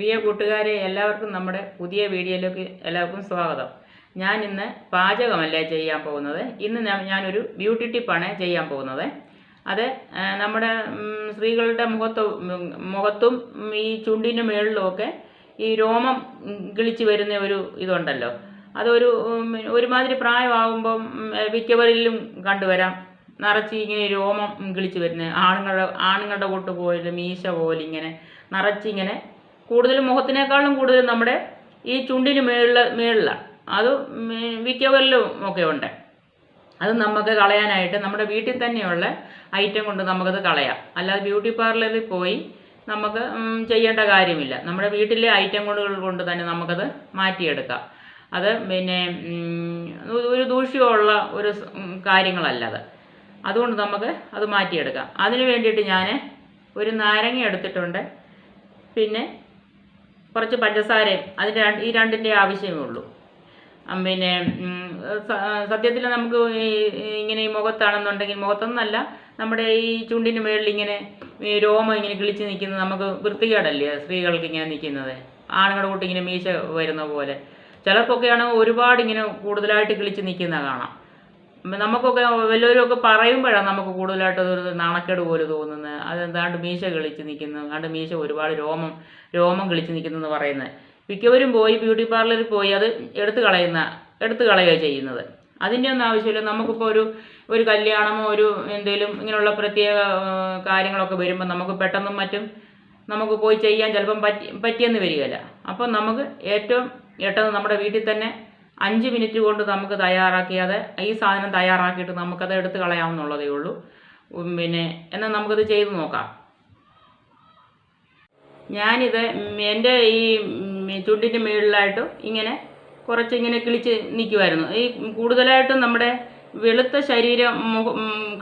പ്രിയ കൂട്ടുകാരെ എല്ലാവർക്കും നമ്മുടെ പുതിയ വീഡിയോയിലേക്ക് എല്ലാവർക്കും സ്വാഗതം. ഞാൻ ഇന്ന് പാചകമല്ല ചെയ്യാൻ പോകുന്നത്? ഇന്ന് ഞാനൊരു ബ്യൂട്ടി ടിപ്പാണ് ചെയ്യാൻ പോകുന്നത്. അത് നമ്മുടെ സ്ത്രീകളുടെ മുഖത്ത് മുഖത്തും ഈ ചുണ്ടിന് മുകളിലുമൊക്കെ ഈ രോമം കിളിച്ച് വരുന്ന ഒരു ഇതുണ്ടല്ലോ. അതൊരു ഒരുമാതിരി പ്രായമാകുമ്പം മിക്കവരിലും കണ്ടുവരാം. നിറച്ച് ഇങ്ങനെ രോമം കിളിച്ച് വരുന്നത് ആണുങ്ങളുടെ ആണുങ്ങളുടെ കൂട്ട് പോലും മീശ പോലെ ഇങ്ങനെ നിറച്ചിങ്ങനെ കൂടുതലും മുഖത്തിനേക്കാളും കൂടുതൽ നമ്മുടെ ഈ ചുണ്ടിന് മേളിൽ മേളിലാണ് അത് വിക്കവലിലും ഒക്കെ ഉണ്ട്. അത് നമുക്ക് കളയാനായിട്ട് നമ്മുടെ വീട്ടിൽ തന്നെയുള്ള ഐറ്റം കൊണ്ട് നമുക്കത് കളയാം. അല്ലാതെ ബ്യൂട്ടി പാർലറിൽ പോയി നമുക്ക് ചെയ്യേണ്ട കാര്യമില്ല. നമ്മുടെ വീട്ടിലെ ഐറ്റം കൊണ്ടുകൾ കൊണ്ട് തന്നെ നമുക്കത് മാറ്റിയെടുക്കാം. അത് പിന്നെ ഒരു ദൂഷ്യമുള്ള ഒരു കാര്യങ്ങളല്ല അത്. അതുകൊണ്ട് നമുക്ക് അത് മാറ്റിയെടുക്കാം. അതിന് വേണ്ടിയിട്ട് ഞാൻ ഒരു നാരങ്ങ എടുത്തിട്ടുണ്ട്. പിന്നെ കുറച്ച് പഞ്ചസാരയും രണ്ട് ഈ രണ്ടിന്റെ ആവശ്യമേ ഉള്ളൂ. പിന്നെ സത്യത്തിൽ നമുക്ക് ഇങ്ങനെ ഈ മുഖത്താണെന്നുണ്ടെങ്കിൽ മുഖത്തൊന്നല്ല നമ്മുടെ ഈ ചുണ്ടിന് മുകളിൽ ഇങ്ങനെ രോമം ഇങ്ങനെ കിളിച്ച് നിൽക്കുന്നത് നമുക്ക് വൃത്തികേടല്ലേ സ്ത്രീകൾക്ക് ഇങ്ങനെ നിൽക്കുന്നത്? ആണുങ്ങളുടെ കൂട്ടി ഇങ്ങനെ മീശ വരുന്ന പോലെ. ചിലർക്കൊക്കെയാണ് ഒരുപാട് ഇങ്ങനെ കൂടുതലായിട്ട് കിളിച്ച് നിൽക്കുന്ന കാണാം. നമുക്കൊക്കെ വല്ലവരും ഒക്കെ പറയുമ്പോഴാണ് നമുക്ക് കൂടുതലായിട്ട് ഒരു നാണക്കേട് പോലെ തോന്നുന്നത്. അതെന്താണ്ട് മീശ കിളിച്ച് നിൽക്കുന്നു. അതാണ്ട് മീശ ഒരുപാട് രോമം രോമം കിളിച്ച് നിൽക്കുന്നു പറയുന്നത്. മിക്കവരും പോയി ബ്യൂട്ടി പാർലറിൽ പോയി അത് എടുത്തു കളയുന്ന എടുത്തു കളയുക ചെയ്യുന്നത്. അതിന്റെ ഒന്നും ആവശ്യമില്ല. നമുക്കിപ്പോൾ ഒരു ഒരു കല്യാണമോ ഒരു എന്തെങ്കിലും ഇങ്ങനെയുള്ള പ്രത്യേക കാര്യങ്ങളൊക്കെ വരുമ്പോൾ നമുക്ക് പെട്ടെന്നും മറ്റും നമുക്ക് പോയി ചെയ്യാൻ ചിലപ്പം പറ്റി പറ്റിയെന്ന് വരികയില്ല. അപ്പം നമുക്ക് ഏറ്റവും എട്ടത് നമ്മുടെ വീട്ടിൽ തന്നെ അഞ്ച് മിനിറ്റ് കൊണ്ട് നമുക്ക് തയ്യാറാക്കിയത് ഈ സാധനം തയ്യാറാക്കിയിട്ട് നമുക്കത് എടുത്ത് കളയാവുന്നുള്ളതേ ഉള്ളൂ. പിന്നെ എന്നാൽ നമുക്കത് ചെയ്ത് നോക്കാം. ഞാനിത് എന്റെ ഈ ചുണ്ടിന്റെ മുകളിലായിട്ട് ഇങ്ങനെ കുറച്ച് ഇങ്ങനെ കിളിച്ച് നിൽക്കുമായിരുന്നു ഈ കൂടുതലായിട്ടും നമ്മുടെ വെളുത്ത ശരീരം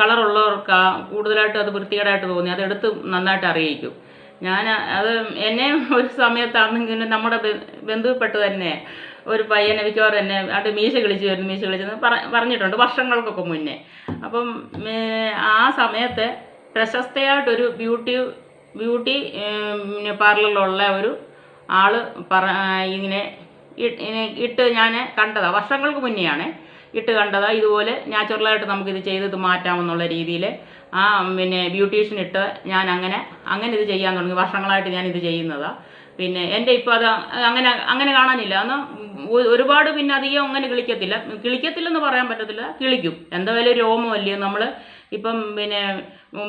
കളറുള്ളവർക്ക് കൂടുതലായിട്ട് അത് വൃത്തികേടായിട്ട് തോന്നി. അതെടുത്ത് നന്നായിട്ട് അറിയിക്കും. ഞാൻ അത് എന്നെ ഒരു സമയത്താണെങ്കിൽ നമ്മുടെ ബന്ധുപ്പെട്ടു തന്നെ ഒരു പയ്യനെ മിക്കവാറും എന്നെ അത് മീശ കിളിച്ച് വരുന്നു മീശ കളിച്ചെന്ന് പറ പറഞ്ഞിട്ടുണ്ട് വർഷങ്ങൾക്കൊക്കെ മുന്നേ. അപ്പം ആ സമയത്ത് പ്രശസ്തയായിട്ടൊരു ബ്യൂട്ടി ബ്യൂട്ടി പാർലറിലുള്ള ഒരു ആൾ പറ ഇങ്ങനെ ഇട്ട് ഞാൻ കണ്ടതാണ് വർഷങ്ങൾക്ക് മുന്നെയാണ് ഇട്ട് കണ്ടതാ. ഇതുപോലെ നാച്ചുറലായിട്ട് നമുക്കിത് ഇത് മാറ്റാമെന്നുള്ള രീതിയിൽ ആ പിന്നെ ബ്യൂട്ടീഷ്യൻ ഇട്ട് ഞാൻ അങ്ങനെ അങ്ങനെ ഇത് ചെയ്യാൻ തുടങ്ങി വർഷങ്ങളായിട്ട് ഞാൻ ഇത് ചെയ്യുന്നതാണ് പിന്നെ എന്റെ ഇപ്പോൾ അത് അങ്ങനെ അങ്ങനെ കാണാനില്ല. അന്ന് ഒരുപാട് പിന്നെ അധികം അങ്ങനെ കിളിക്കത്തില്ല. കിളിക്കത്തില്ലെന്ന് പറയാൻ പറ്റത്തില്ല. കിളിക്കും. എന്തായാലും രോമമല്ലേ നമ്മൾ ഇപ്പം പിന്നെ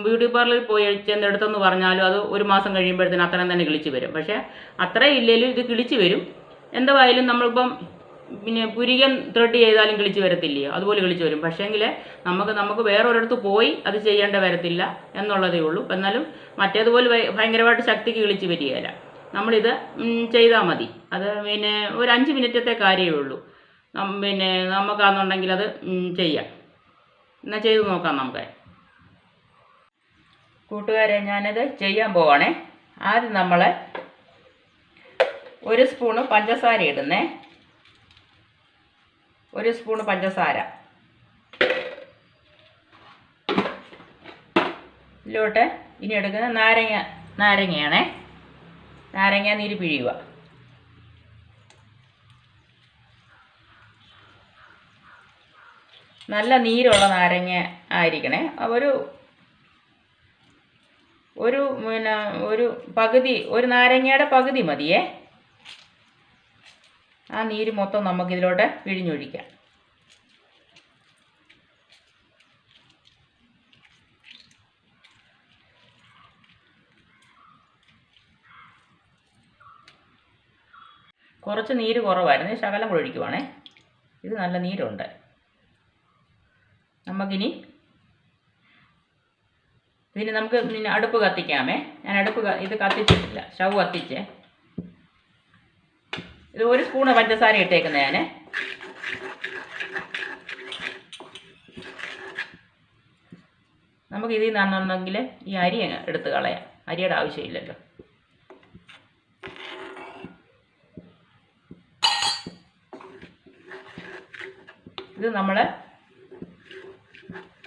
ബ്യൂട്ടി പാർലറിൽ പോയി ചെന്നെടുത്തെന്ന് പറഞ്ഞാലും അത് ഒരു മാസം കഴിയുമ്പോഴത്തേന് അത്രയും തന്നെ കിളിച്ച് വരും. പക്ഷേ അത്രയും ഇല്ലെങ്കിലും ഇത് കിളിച്ച് വരും. എന്തായാലും നമ്മളിപ്പം പിന്നെ പുരികൻ ത്രെഡ് ചെയ്താലും കിളിച്ച് വരത്തില്ലയോ? അതുപോലെ കിളിച്ച് വരും. പക്ഷേങ്കിൽ നമുക്ക് നമുക്ക് വേറെ ഒരിടത്ത് പോയി അത് ചെയ്യേണ്ട വരത്തില്ല എന്നുള്ളതേ ഉള്ളൂ. എന്നാലും മറ്റേതുപോലെ ഭയങ്കരമായിട്ട് ശക്തിക്ക് കിളിച്ച് വരികയില്ല. നമ്മളിത് ചെയ്താൽ മതി. അത് പിന്നെ ഒരു അഞ്ച് മിനിറ്റത്തെ കാര്യമേ ഉള്ളൂ. പിന്നെ നമുക്കാണെന്നുണ്ടെങ്കിൽ അത് ചെയ്യാം. എന്നാൽ ചെയ്ത് നോക്കാം നമുക്ക്. കൂട്ടുകാരെ ഞാനത് ചെയ്യാൻ പോവാണേ. ആദ്യം നമ്മൾ ഒരു സ്പൂണ് പഞ്ചസാര ഇടുന്നേ. ഒരു സ്പൂണ് പഞ്ചസാര. ഇതിലോട്ട് ഇനി എടുക്കുന്ന നാരങ്ങ നാരങ്ങയാണേ. നാരങ്ങ നീര് പിഴിയുക. നല്ല നീരുള്ള നാരങ്ങ ആയിരിക്കണേ. ഒരു ഒരു പിന്നെ ഒരു പകുതി ഒരു നാരങ്ങയുടെ പകുതി മതിയേ. ആ നീര് മൊത്തം നമുക്കിതിലോട്ട് പിഴിഞ്ഞൊഴിക്കാം. കുറച്ച് നീര് കുറവായിരുന്നു. ശകലം കൂടെ ഒഴിക്കുവാണേ. ഇത് നല്ല നീരുണ്ട്. നമുക്കിനി ഇതിന് നമുക്ക് പിന്നെ അടുപ്പ് കത്തിക്കാമേ. ഞാൻ അടുപ്പ് ഇത് കത്തിച്ചിട്ടില്ല. ശവ് കത്തിച്ചേ. ഇത് ഒരു സ്പൂണ് പഞ്ചസാര ഇട്ടേക്കുന്നത് ഞാൻ നമുക്ക് ഇതിൽ നിന്നാണെന്നുണ്ടെങ്കിൽ ഈ അരി എടുത്ത് കളയാം. അരിയുടെ ആവശ്യമില്ലല്ലോ. ഇത് നമ്മൾ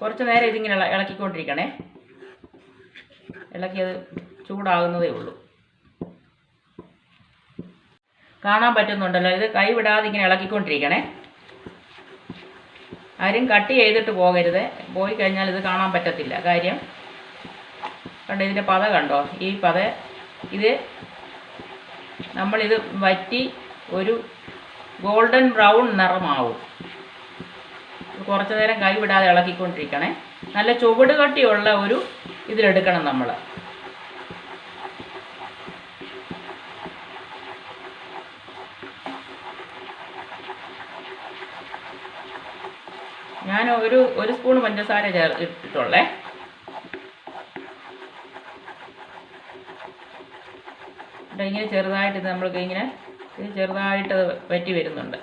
കുറച്ച് നേരം ഇതിങ്ങനെ ഇളക്കിക്കൊണ്ടിരിക്കണേ ഇളക്കിക്കൊണ്ടിരിക്കണേ. ഇളക്കിയത് ചൂടാകുന്നതേ ഉള്ളൂ. കാണാൻ പറ്റുന്നുണ്ടല്ലോ. ഇത് കൈ വിടാതെ ഇങ്ങനെ ഇളക്കിക്കൊണ്ടിരിക്കണേ. ആരും കട്ട് ചെയ്തിട്ട് പോകരുത്. പോയി കഴിഞ്ഞാൽ ഇത് കാണാൻ പറ്റത്തില്ല. കാര്യം കണ്ടോ ഇതിന്റെ പത കണ്ടോ? ഈ പത ഇത് നമ്മളിത് വറ്റി ഒരു ഗോൾഡൻ ബ്രൗൺ നിറമാവും. കുറച്ച് നേരം കൈ വിടാതെ ഇളക്കിക്കൊണ്ടിരിക്കണേ. നല്ല ചുവട് കട്ടിയുള്ള ഒരു ഇതിലെടുക്കണം നമ്മൾ ഞാൻ ഒരു ഒരു സ്പൂൺ പഞ്ചസാര ചേർ ഇട്ടിട്ടുള്ളേ. ഇങ്ങനെ ചെറുതായിട്ട് നമ്മൾക്ക് ഇങ്ങനെ ഇത് ചെറുതായിട്ട് വറ്റി വരുന്നുണ്ട്.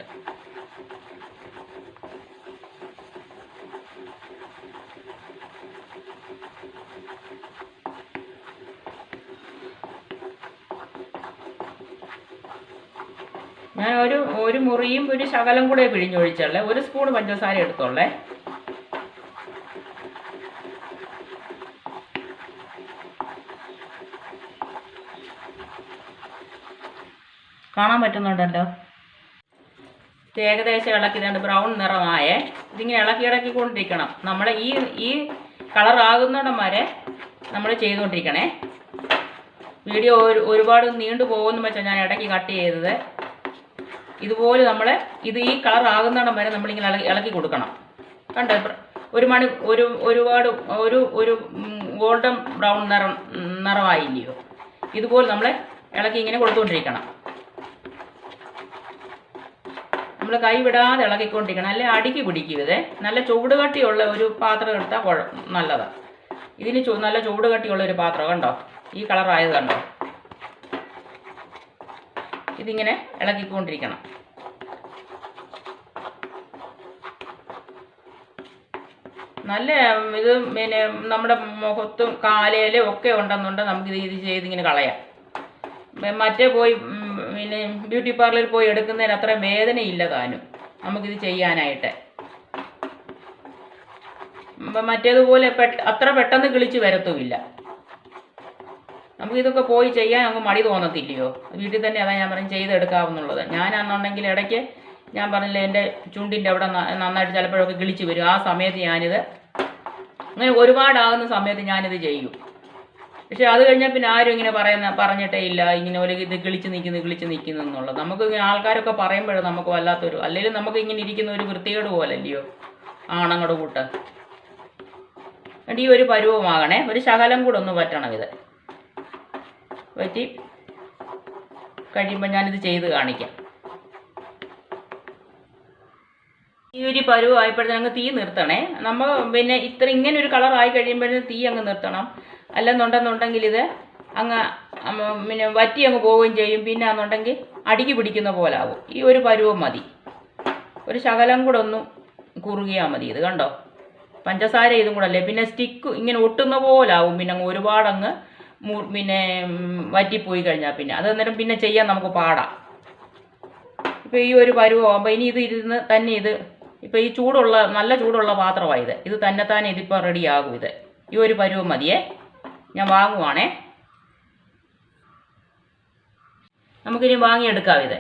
ഞാൻ ഒരു ഒരു മുറിയും ഒരു ശകലം കൂടെ പിഴിഞ്ഞൊഴിച്ചുള്ളേ ഒരു സ്പൂൺ പഞ്ചസാര എടുത്തോളേ. കാണാൻ പറ്റുന്നുണ്ടല്ലോ. ഏകദേശം ഇളക്കി രണ്ട് ബ്രൗൺ നിറമായേ. ഇതിങ്ങനെ ഇളക്കി ഇളക്കിക്കൊണ്ടിരിക്കണം. നമ്മുടെ ഈ ഈ കളർ ആകുന്നിടം വരെ നമ്മൾ ചെയ്തുകൊണ്ടിരിക്കണേ. വീഡിയോ ഒരു ഒരുപാട് നീണ്ടു പോകുമെന്ന് വെച്ചാൽ ഞാൻ ഇടയ്ക്ക് കട്ട് ചെയ്തത്. ഇതുപോലെ നമ്മൾ ഇത് ഈ കളർ ആകുന്നിടം വരെ നമ്മളിങ്ങനെ ഇളക്കി ഇളക്കി കൊടുക്കണം. കണ്ടോ? ഒരു മണി ഒരു ഒരുപാട് ഒരു ഒരു ഗോൾഡൻ ബ്രൗൺ നിറം നിറമായില്ലയോ? ഇതുപോലെ നമ്മൾ ഇളക്കി ഇങ്ങനെ കൊടുത്തുകൊണ്ടിരിക്കണം നമ്മൾ കൈ വിടാതെ ഇളക്കിക്കൊണ്ടിരിക്കണം അല്ലെ? അടിക്ക് പിടിക്കരുത് നല്ല ചൂട് കട്ടിയുള്ള ഒരു പാത്രം എടുത്താൽ കുഴ നല്ലതാണ് ഇതിന് നല്ല ചൂട് കട്ടിയുള്ള ഒരു പാത്രം കണ്ടോ? ഈ കളറായത് കണ്ടോ? ഇതിങ്ങനെ ഇളകിക്കൊണ്ടിരിക്കണം നല്ല ഇത് പിന്നെ നമ്മുടെ മുഖത്തും കാലയിലും ഒക്കെ ഉണ്ടെന്നുണ്ട് നമുക്ക് ഇത് ചെയ്തിങ്ങനെ കളയാം. മറ്റേ പോയി പിന്നെ ബ്യൂട്ടി പാർലറിൽ പോയി എടുക്കുന്നതിന് അത്ര വേദനയില്ല താനും. നമുക്കിത് ചെയ്യാനായിട്ട്. മറ്റേതുപോലെ പെട്ട അത്ര പെട്ടെന്ന് കിളിച്ച് വരത്തുമില്ല. നമുക്കിതൊക്കെ പോയി ചെയ്യാൻ നമുക്ക് മടി തോന്നത്തില്ലയോ? വീട്ടിൽ തന്നെ അതാ ഞാൻ പറഞ്ഞു ചെയ്തെടുക്കാവുന്നുള്ളത് ഞാനാണെന്നുണ്ടെങ്കിൽ ഇടയ്ക്ക് ഞാൻ പറഞ്ഞില്ലേ എന്റെ ചുണ്ടിന്റെ അവിടെ നന്നായിട്ട് ചിലപ്പോഴൊക്കെ കിളിച്ച് വരും. ആ സമയത്ത് ഞാനിത് അങ്ങനെ ഒരുപാടാകുന്ന സമയത്ത് ഞാനിത് ചെയ്യും. പക്ഷെ അത് കഴിഞ്ഞാൽ പിന്നെ ആരും ഇങ്ങനെ പറയുന്ന പറഞ്ഞിട്ടേ ഇല്ല. ഇങ്ങനെ ഒരു ഇത് കിളിച്ച് നിൽക്കുന്നു കിളിച്ച് നിൽക്കുന്നു എന്നുള്ളത്. നമുക്ക് ഇങ്ങനെ ആൾക്കാരൊക്കെ പറയുമ്പോഴും നമുക്ക് വല്ലാത്തൊരു അല്ലെങ്കിൽ നമുക്ക് ഇങ്ങനെ ഇരിക്കുന്ന ഒരു വൃത്തികേട് പോലല്ലയോ? ആണങ്ങളുടെ കൂട്ട്. ഈ ഒരു പരുവമാകണേ. ഒരു ശകലം കൂടെ ഒന്ന് പറ്റണം ഇത്. പറ്റി കഴിയുമ്പോൾ ഞാനിത് ചെയ്ത് കാണിക്കാം. ഈ ഒരു പരുവായപ്പോഴത്തേന് അങ്ങ് തീ നിർത്തണേ. നമ്മൾ പിന്നെ ഇത്ര ഇങ്ങനെ ഒരു കളർ ആയി കഴിയുമ്പോഴത്തേന് തീ അങ്ങ് നിർത്തണം. അല്ലെന്നുണ്ടെന്നുണ്ടെങ്കിൽ ഇത് അങ്ങ് പിന്നെ വറ്റി അങ്ങ് പോവുകയും ചെയ്യും. പിന്നെ എന്നുണ്ടെങ്കിൽ അടുക്കി പിടിക്കുന്ന പോലെ ആവും. ഈ ഒരു പരുവം മതി. ഒരു ശകലം കൂടെ ഒന്ന് കുറുകിയാൽ മതി. ഇത് കണ്ടോ? പഞ്ചസാര ഇതും കൂടെ അല്ലേ? പിന്നെ സ്റ്റിക്ക് ഇങ്ങനെ ഒട്ടുന്ന പോലെ ആവും. പിന്നെ അങ്ങ് ഒരുപാടങ്ങ് പിന്നെ വറ്റിപ്പോയി കഴിഞ്ഞാൽ പിന്നെ. അത് അന്നേരം പിന്നെ ചെയ്യാൻ നമുക്ക് പാടാം. ഇപ്പോൾ ഈ ഒരു പരുവാകുമ്പോൾ ഇനി ഇത് ഇരുന്ന് തന്നെ ഇത് ഇപ്പോൾ ഈ ചൂടുള്ള നല്ല ചൂടുള്ള പാത്രമാണ് ഇത്. ഇത് തന്നെ ഇതിപ്പോൾ റെഡിയാകും ഇത്. ഈ ഒരു പരുവം മതിയേ. ഞാൻ വാങ്ങുവാണേ. നമുക്കിനി വാങ്ങിയെടുക്കാം ഇത്.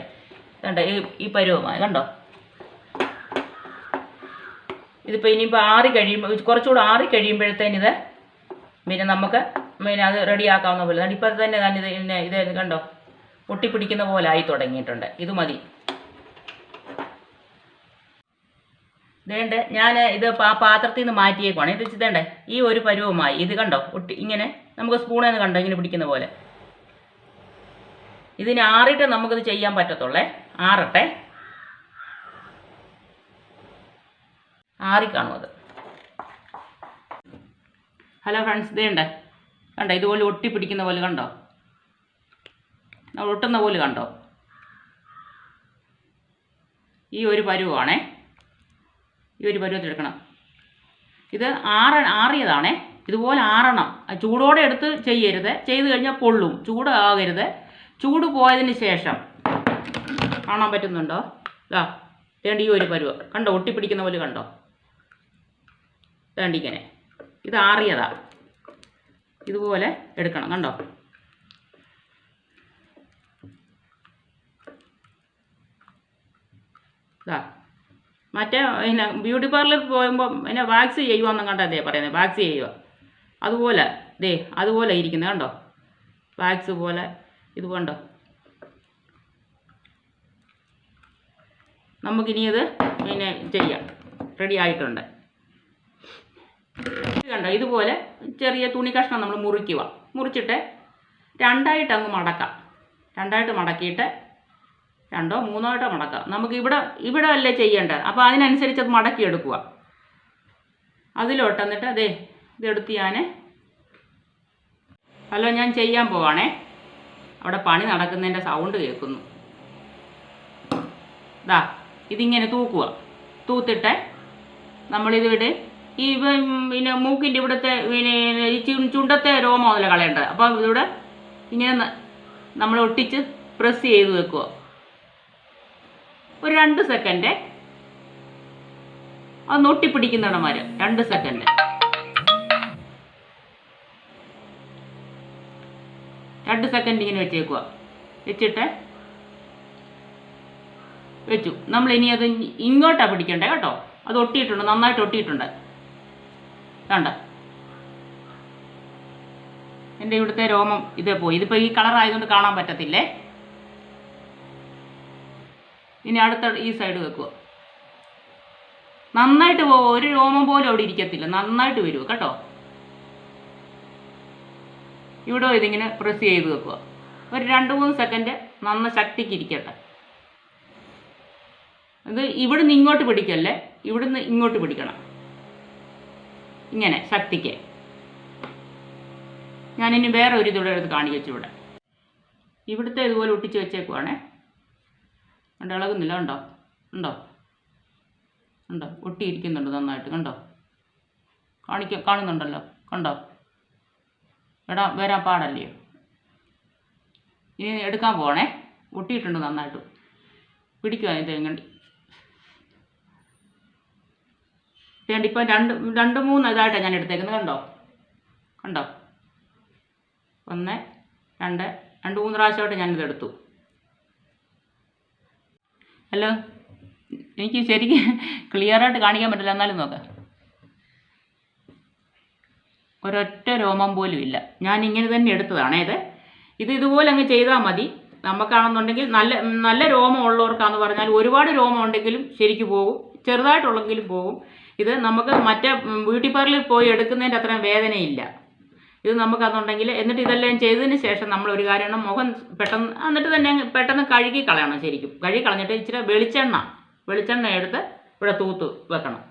കണ്ടോ ഈ ഈ പരുവമായി കണ്ടോ? ഇതിപ്പോൾ ഇനിയിപ്പോൾ ആറി കഴിയുമ്പോൾ കുറച്ചുകൂടെ ആറി കഴിയുമ്പോഴത്തേനിത് പിന്നെ നമുക്ക് പിന്നെ അത് റെഡിയാക്കാവുന്ന പോലെ. ഇപ്പം തന്നെ തന്നെ ഇത് പിന്നെ ഇത് കണ്ടോ? ഒട്ടിപ്പിടിക്കുന്ന പോലെ ആയി തുടങ്ങിയിട്ടുണ്ട്. ഇത് മതി. വേണ്ട ഞാൻ ഇത് ആ പാത്രത്തിൽ നിന്ന് മാറ്റിയേക്കുവാണ്. ഇത് ഇതേണ്ടേ? ഈ ഒരു പരുവമായി. ഇത് കണ്ടോ? ഒട്ടി ഇങ്ങനെ. നമുക്ക് സ്പൂണിൽ നിന്ന് കണ്ടോ? ഇങ്ങനെ പിടിക്കുന്ന പോലെ. ഇതിന് ആറിട്ട് നമുക്കിത് ചെയ്യാൻ പറ്റത്തുള്ളേ? ആറട്ടെ? ആറിക്കാണും അത്. ഹലോ ഫ്രണ്ട്സ് ഇതേണ്ട? കണ്ടോ? ഇതുപോലെ ഒട്ടിപ്പിടിക്കുന്ന പോലെ കണ്ടോ? ഒട്ടുന്ന പോലെ കണ്ടോ? ഈ ഒരു പരുവാണേ. ഈ ഒരു പരുവത്തിലെടുക്കണം ഇത് ആറ ആറിയതാണേ. ഇതുപോലെ ആറണം. ചൂടോടെ എടുത്ത് ചെയ്യരുത്. ചെയ്ത് കഴിഞ്ഞാൽ പൊള്ളും. ചൂടാകരുത് ചൂട് പോയതിന് ശേഷം കാണാൻ പറ്റുന്നുണ്ടോ? ഇതാ വേണ്ടി ഈ ഒരു പരുവ. കണ്ടോ? ഒട്ടിപ്പിടിക്കുന്ന പോലെ കണ്ടോ? വേണ്ടിങ്ങനെ ഇത് ആറിയതാ. ഇതുപോലെ എടുക്കണം കണ്ടോ? മറ്റേ പിന്നെ ബ്യൂട്ടി പാർലറിൽ പോകുമ്പോൾ പിന്നെ വാക്സ് ചെയ്യുവാന്നും കണ്ടതേ പറയുന്നത് വാക്സ് ചെയ്യുക. അതുപോലെ ദേ അതുപോലെ ഇരിക്കുന്നത് കണ്ടോ? വാക്സ് പോലെ ഇത് കണ്ടോ? നമുക്കിനി ഇത് പിന്നെ ചെയ്യാം. റെഡി ആയിട്ടുണ്ട്. കണ്ടോ? ഇതുപോലെ ചെറിയ തുണി കഷ്ണം നമ്മൾ മുറിക്കുക. മുറിച്ചിട്ട് രണ്ടായിട്ട് അങ്ങ് മടക്കാം. രണ്ടായിട്ട് മടക്കിയിട്ട് രണ്ടോ മൂന്നോ ആയിട്ടോ മടക്കാം. നമുക്ക് ഇവിടെ ഇവിടെ അല്ലേ ചെയ്യേണ്ടത്? അപ്പോൾ അതിനനുസരിച്ച് അത് മടക്കിയെടുക്കുക അതിലോട്ട് എന്നിട്ട് അതെ ഇതെടുത്ത് ഞാൻ ഹലോ ഞാൻ ചെയ്യാൻ പോവാണേ. അവിടെ പണി നടക്കുന്നതിന്റെ സൗണ്ട് കേൾക്കുന്നു. ഇതാ ഇതിങ്ങനെ തൂക്കുക. തൂത്തിട്ട് നമ്മളിതിവിടെ ഈ പിന്നെ മൂക്കിന്റെ ഇവിടുത്തെ പിന്നെ ചുണ്ടത്തെ രോമം അതിൽ കളയേണ്ടത്. അപ്പോൾ ഇവിടെ ഇങ്ങനെ നമ്മൾ ഒട്ടിച്ച് പ്രസ് ചെയ്ത് വെക്കുക. ഒരു രണ്ട് സെക്കൻഡ്. അത് ഒട്ടിപ്പിടിക്കുന്നിടം വരെ. രണ്ട് സെക്കൻഡ്. രണ്ട് സെക്കൻഡ് ഇങ്ങനെ വെച്ചേക്കുക. വെച്ചിട്ട് വെച്ചു. നമ്മൾ ഇനി അത് ഇങ്ങോട്ടാണ് ഇങ്ങോട്ടാ പിടിക്കണ്ടേ കേട്ടോ? അത് ഒട്ടിയിട്ടുണ്ട് നന്നായിട്ട് ഒട്ടിയിട്ടുണ്ട്. കണ്ട? എന്റെ ഇവിടുത്തെ രോമം ഇതേ പോയി. ഇതിപ്പോൾ ഈ കളർ ആയതുകൊണ്ട് കാണാൻ പറ്റത്തില്ലേ? ഇനി അടുത്ത ഈ സൈഡ് വെക്കുക നന്നായിട്ട് പോവുക ഒരു രോമം പോലും അവിടെ ഇരിക്കത്തില്ല. നന്നായിട്ട് വരുക കേട്ടോ? ഇവിടെ ഇതിങ്ങനെ പ്രസ് ചെയ്ത് വെക്കുക ഒരു രണ്ട് മൂന്ന് സെക്കൻഡ് നന്ന ശക്തിക്ക് ഇരിക്കട്ടെ. ഇത് ഇവിടുന്ന് ഇങ്ങോട്ട് പിടിക്കല്ലേ? ഇവിടുന്ന് ഇങ്ങോട്ട് പിടിക്കണം. ഇങ്ങനെ ശക്തിക്ക്. ഞാനിനി വേറെ ഒരു ഇതൂടെ എടുത്ത് കാണിച്ചു ഇവിടെ ഇവിടുത്തെ ഇതുപോലെ ഒട്ടിച്ച് വെച്ചേക്കുവാണേ. കണ്ടോ ഇളകുന്നില്ല കണ്ടോ? ഉണ്ടോ ഉണ്ടോ ഒട്ടിയിരിക്കുന്നുണ്ട് നന്നായിട്ട് കണ്ടോ? കാണിക്ക കാണുന്നുണ്ടല്ലോ കണ്ടോ? എടാ വരാൻ പാടല്ലയോ ഇനി എടുക്കാൻ പോകണേ ഒട്ടിയിട്ടുണ്ട് നന്നായിട്ട്. പിടിക്കുക ഇത് എങ്ങനെ വേണ്ട ഇപ്പം രണ്ട് രണ്ട് മൂന്ന് ഇതായിട്ടാണ് ഞാൻ എടുത്തേക്കുന്നത്. കണ്ടോ? കണ്ടോ? ഒന്ന് രണ്ട് രണ്ട് മൂന്ന് പ്രാവശ്യമായിട്ട് ഞാനിത് എടുത്തു. ഹലോ? എനിക്ക് ശരിക്കും ക്ലിയറായിട്ട് കാണിക്കാൻ പറ്റില്ല. എന്നാലും നോക്കാം. ഒരൊറ്റ രോമം പോലും ഇല്ല. ഞാൻ ഇങ്ങനെ തന്നെ എടുത്തതാണേ ഇത്. ഇത് ഇതുപോലെ അങ്ങ് ചെയ്താൽ മതി. നമുക്കാണെന്നുണ്ടെങ്കിൽ നല്ല നല്ല രോമം ഉള്ളവർക്കാന്ന് പറഞ്ഞാൽ ഒരുപാട് രോമം ഉണ്ടെങ്കിലും ശരിക്ക് പോകും. ചെറുതായിട്ടുള്ളെങ്കിലും പോകും. ഇത് നമുക്ക് മറ്റേ ബ്യൂട്ടി പാർലറിൽ പോയി എടുക്കുന്നതിന്റെ അത്രയും വേദനയില്ല. ഇത് നമുക്കതുണ്ടെങ്കിൽ എന്നിട്ട് ഇതെല്ലാം ചെയ്തതിന് ശേഷം നമ്മൾ ഒരു കാര്യം മുഖം പെട്ടെന്ന് എന്നിട്ട് തന്നെ പെട്ടെന്ന് കഴുകി കളയണം ശരിക്കും. കഴുകി കളഞ്ഞിട്ട് ഇച്ചിരി വെളിച്ചെണ്ണ വെളിച്ചെണ്ണ എടുത്ത് ഇവിടെ തൂത്ത് വെക്കണം.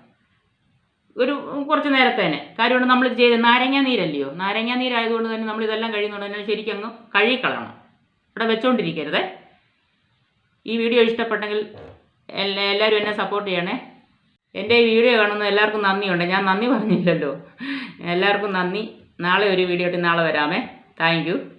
ഒരു കുറച്ച് നേരത്തേനെ കാര്യമാണ് നമ്മൾ ചെയ്ത് നാരങ്ങ നീരല്ലയോ? നാരങ്ങ നീരായതുകൊണ്ട് തന്നെ നമ്മൾ ഇതെല്ലാം കഴിയുന്നുണ്ട് തന്നെ ശരിക്കും അങ്ങ് കഴുകിക്കളയണം ഇവിടെ വെച്ചുകൊണ്ടിരിക്കരുതേ ഈ വീഡിയോ ഇഷ്ടപ്പെട്ടെങ്കിൽ എല്ലാവരും എന്നെ സപ്പോർട്ട് ചെയ്യണേ. എന്റെ ഈ വീഡിയോ കാണുന്ന എല്ലാവർക്കും നന്ദിയുണ്ട്. ഞാൻ നന്ദി പറഞ്ഞില്ലല്ലോ. എല്ലാവർക്കും നന്ദി. നാളെ ഒരു വീഡിയോ ഇട്ട് നാളെ വരാമേ. താങ്ക്